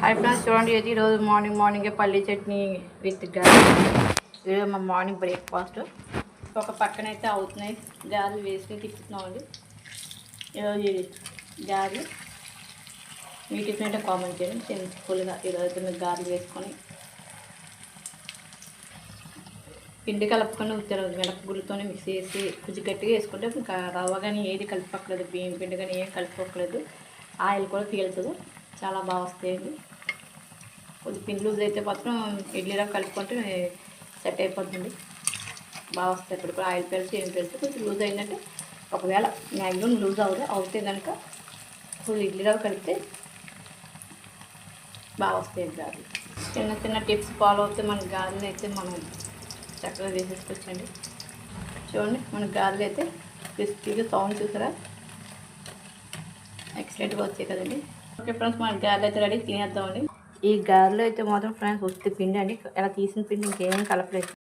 Hi friends చూడండి ఇది ఈరోజు మార్నింగ్ మార్నింగే పల్లీ చట్నీ విత్ గారెలు ఇది మా మార్నింగ్ బ్రేక్ఫాస్ట్ ఒక పక్కన అయితే అవుతున్నాయి గారెలు వేసుకుని తిప్పుతున్నామండి ఈరోజు ఇది గారెలు మీ టిఫిన్ అయితే కామెంట్ చేయండి సింపుల్గా ఈరోజు అయితే మీరు గారెలు వేసుకొని పిండి కలుపుకొని ఉత్తర మినపగుళ్ళతోనే మిక్స్ చేసి కొంచెం గట్టిగా వేసుకుంటే ఇంకా రవ్వ కానీ ఏది కలుపుకోలేదు బియ్యం పిండి కానీ ఏం కలుపుకోలేదు ఆయిల్ కూడా పీలుతుంది చాలా బాగా వస్తాయండి. కొంచెం పిండి లూజ్ అయితే మాత్రం ఇడ్లీలో కలుపుకుంటే సెట్ అయిపోతుంది. బాగా వస్తాయి ఇప్పుడు కూడా ఆయిల్ పీల్చి ఏం పీల్చి కొంచెం లూజ్ అయిందంటే ఒకవేళ మ్యాక్సిమం లూజ్ అవుతుంది అవుతే కనుక కొంచెం ఇడ్లీలో కలిపితే బాగా వస్తాయి గారెలు చిన్న చిన్న టిప్స్ ఫాలో అవుతే మన గారెలు అయితే మనం చక్కగా వేసేసుకొచ్చండి చూడండి మన గారెలు అయితే క్రిస్పీగా సౌండ్ చూసారా ఎక్సలెంట్గా వచ్చాయి కదండి. ఓకే ఫ్రెండ్స్ మన గారెలు అయితే రెడీ తినేద్దామండి. ఈ గారెలు అయితే మాత్రం ఫ్రెండ్స్ వస్తే పిండి అండి. ఇలా తీసిన పిండి ఇంకేం కలపలేదు.